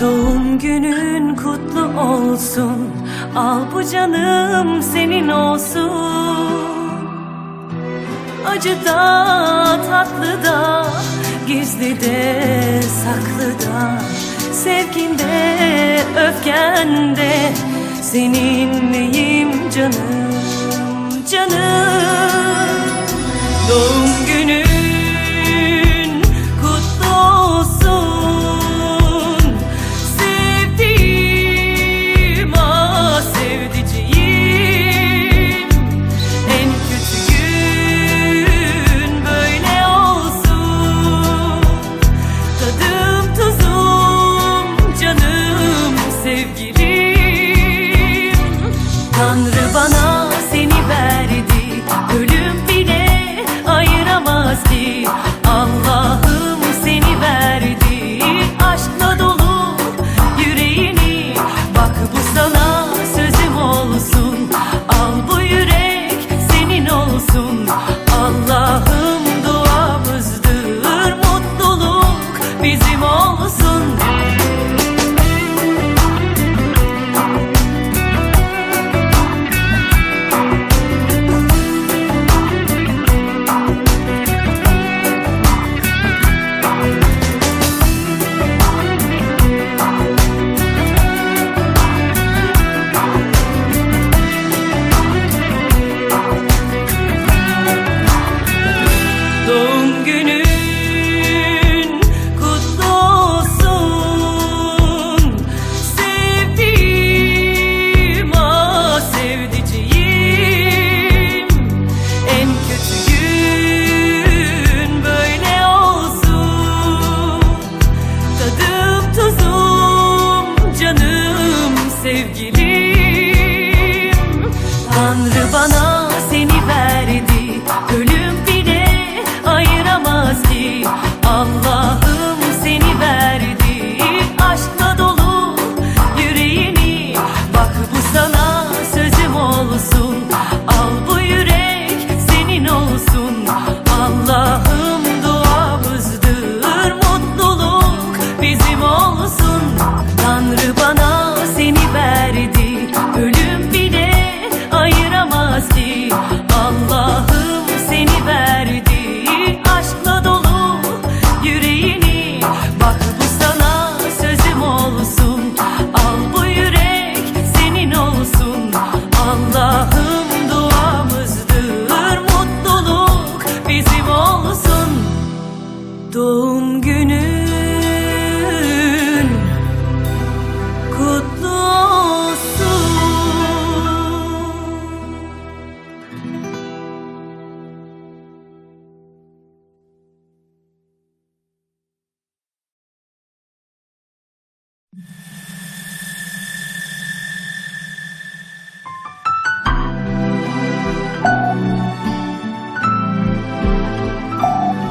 Doğum günün kutlu olsun. Al bu canım senin olsun. Acı da tatlı da Gizli de saklı da. Sevkinde öfkende Seninleyim canım? sevgili doğum günün kutlu olsun.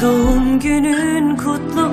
Doğum günün